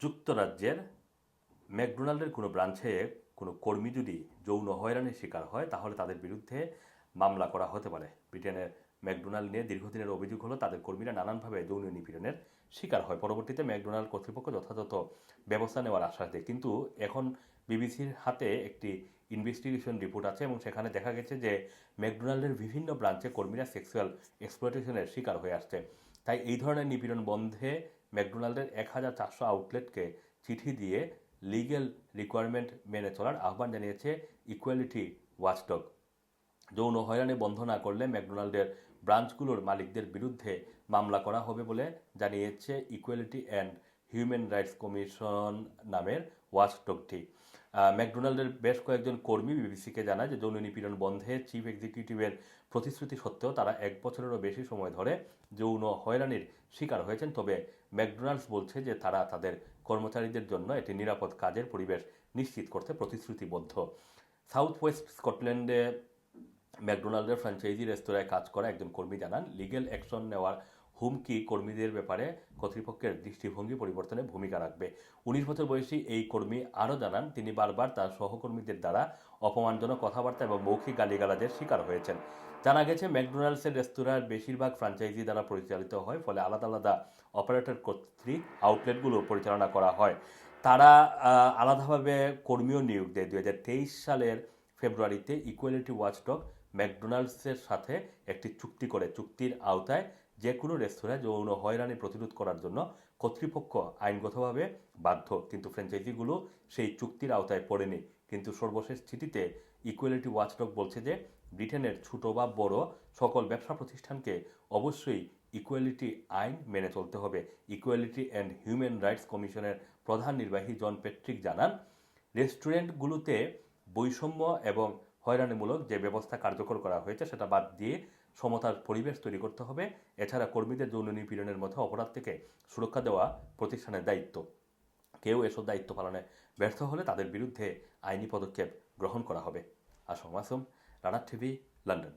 যুক্তরাজ্যের ম্যাকডোনাল্ডের কোনো ব্রাঞ্চে কোনো কর্মী যদি যৌন হয়রানির শিকার হয়, তাহলে তাদের বিরুদ্ধে মামলা করা হতে পারে। ব্রিটেনের ম্যাকডোনাল্ড নিয়ে দীর্ঘদিনের অভিযোগ হলো, তাদের কর্মীরা নানানভাবে যৌন নিপীড়নের শিকার হয়। পরবর্তীতে ম্যাকডোনাল্ড কর্তৃপক্ষ যথাযথ ব্যবস্থা নেওয়ার আশ্বাস দেয়। কিন্তু এখন বিবিসির হাতে একটি ইনভেস্টিগেশন রিপোর্ট আছে এবং সেখানে দেখা গেছে যে ম্যাকডোনাল্ডের বিভিন্ন ব্রাঞ্চে কর্মীরা সেক্সুয়াল এক্সপ্লোটেশনের শিকার হয়ে আসছে। তাই এই ধরনের নিপীড়ন বন্ধে ম্যাকডোনাল্ডের এক হাজার চারশো আউটলেটকে চিঠি দিয়ে লিগেল রিকোয়ারমেন্ট মেনে চলার আহ্বান জানিয়েছে ইকুয়ালিটি ওয়াচডগ। যৌন হয়রানি বন্ধ না করলে ম্যাকডোনাল্ডের ব্রাঞ্চগুলোর মালিকদের বিরুদ্ধে মামলা করা হবে বলে জানিয়েছে equality and human rights commission নামের ওয়াচডগটি। ম্যাকডোনাল্ডের বেশ কয়েকজন কর্মী বিবিসিকে জানায় যে যৌন নিপীড়ন বন্ধে চিফ এক্সিকিউটিভের প্রতিশ্রুতি সত্ত্বেও তারা এক বছরেরও বেশি সময় ধরে যৌন হয়রানির শিকার হয়েছেন। তবে ম্যাকডোনাল্ডস বলছে যে তারা তাদের কর্মচারীদের জন্য একটি নিরাপদ কাজের পরিবেশ নিশ্চিত করতে প্রতিশ্রুতিবদ্ধ। সাউথ ওয়েস্ট স্কটল্যান্ডে ম্যাকডোনাল্ডের ফ্র্যাঞ্চাইজি রেস্তোরাঁয় কাজ করা একজন কর্মী জানান, লিগেল অ্যাকশন নেওয়ার হুমকি কর্মীদের ব্যাপারে কর্তৃপক্ষের দৃষ্টিভঙ্গি পরিবর্তনে ভূমিকা রাখবে। উনিশ বছর বয়সী এই কর্মী আরও জানান, তিনি বারবার তার সহকর্মীদের দ্বারা অপমানজনক কথাবার্তা এবং মৌখিক গালিগালাজের শিকার হয়েছেন। জানা গেছে, ম্যাকডোনাল্ডসের রেস্তোরাঁর বেশিরভাগ ফ্র্যাঞ্চাইজি দ্বারা পরিচালিত হয়, ফলে আলাদা আলাদা অপারেটর কর্তৃক আউটলেটগুলো পরিচালনা করা হয়। তারা আলাদাভাবে কর্মীও নিয়োগ দেয়। দুই হাজার তেইশ সালের ফেব্রুয়ারিতে ইকুয়ালিটি ওয়াচডগ ম্যাকডোনাল্ডসের সাথে একটি চুক্তি করে। চুক্তির আওতায় যে কোনো রেস্তোরাঁ যৌন হয়রানি প্রতিরোধ করার জন্য কর্তৃপক্ষ আইনগতভাবে বাধ্য। কিন্তু ফ্র্যাঞ্চাইজিগুলো সেই চুক্তির আওতায় পড়েনি। কিন্তু সর্বশেষ চিঠিতে ইকুয়ালিটি ওয়াচডগ বলছে যে, ব্রিটেনের ছোট বা বড় সকল ব্যবসা প্রতিষ্ঠানকে অবশ্যই ইকুয়ালিটি আইন মেনে চলতে হবে। ইকুয়ালিটি অ্যান্ড হিউম্যান রাইটস কমিশনের প্রধান নির্বাহী জন পেট্রিক জানান, রেস্টুরেন্টগুলোতে বৈষম্য এবং হয়রানিমূলক যে ব্যবস্থা কার্যকর করা হয়েছে সেটা বাদ দিয়ে সমতার পরিবেশ তৈরি করতে হবে। এছাড়া কর্মীদের যৌন নিপীড়নের মতো অপরাধ থেকে সুরক্ষা দেওয়া প্রতিষ্ঠানের দায়িত্ব। কেউ এসব দায়িত্ব পালনে ব্যর্থ হলে তাদের বিরুদ্ধে আইনি পদক্ষেপ গ্রহণ করা হবে। আসম আসম রানার টিভি, লন্ডন।